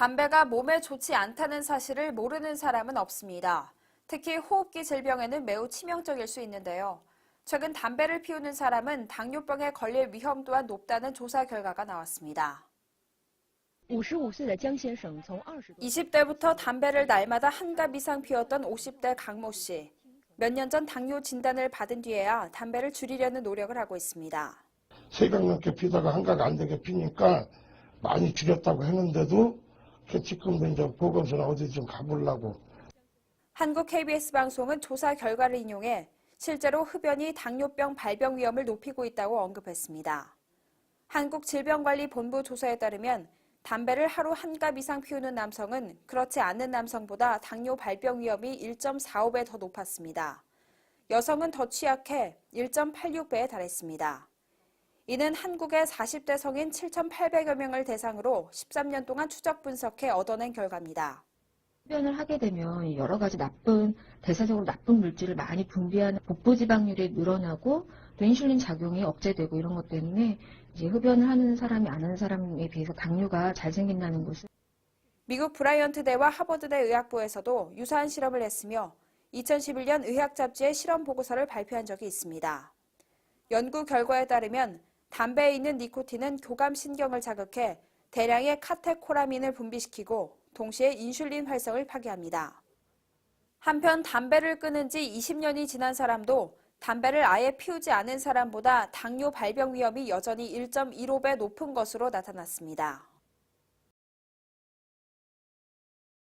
담배가 몸에 좋지 않다는 사실을 모르는 사람은 없습니다. 특히 호흡기 질병에는 매우 치명적일 수 있는데요. 최근 담배를 피우는 사람은 당뇨병에 걸릴 위험 또한 높다는 조사 결과가 나왔습니다. 20대부터 담배를 날마다 한갑 이상 피웠던 50대 강모 씨. 몇 년 전 당뇨 진단을 받은 뒤에야 담배를 줄이려는 노력을 하고 있습니다. 세강 넘게 피다가 한갑 안 되게 피니까 많이 줄였다고 했는데도 지금도 이제 보건소나 어디 좀 가보려고 한국 KBS 방송은 조사 결과를 인용해 실제로 흡연이 당뇨병 발병 위험을 높이고 있다고 언급했습니다. 한국질병관리본부 조사에 따르면 담배를 하루 한 갑 이상 피우는 남성은 그렇지 않은 남성보다 당뇨 발병 위험이 1.45배 더 높았습니다. 여성은 더 취약해 1.86배에 달했습니다. 이는 한국의 40대 성인 7,800여 명을 대상으로 13년 동안 추적 분석해 얻어낸 결과입니다. 흡연을 하게 되면 여러 가지 나쁜 대사적으로 나쁜 물질을 많이 분비하는 복부 지방률이 늘어나고 또 인슐린 작용이 억제되고 이런 것 때문에 이제 흡연을 하는 사람이 안 하는 사람에 비해서 당뇨가 잘 생긴다는 것을 미국 브라이언트 대와 하버드대 의학부에서도 유사한 실험을 했으며 2011년 의학 잡지에 실험 보고서를 발표한 적이 있습니다. 연구 결과에 따르면 담배에 있는 니코틴은 교감 신경을 자극해 대량의 카테코라민을 분비시키고 동시에 인슐린 활성을 파괴합니다. 한편 담배를 끊은 지 20년이 지난 사람도 담배를 아예 피우지 않은 사람보다 당뇨 발병 위험이 여전히 1.15배 높은 것으로 나타났습니다.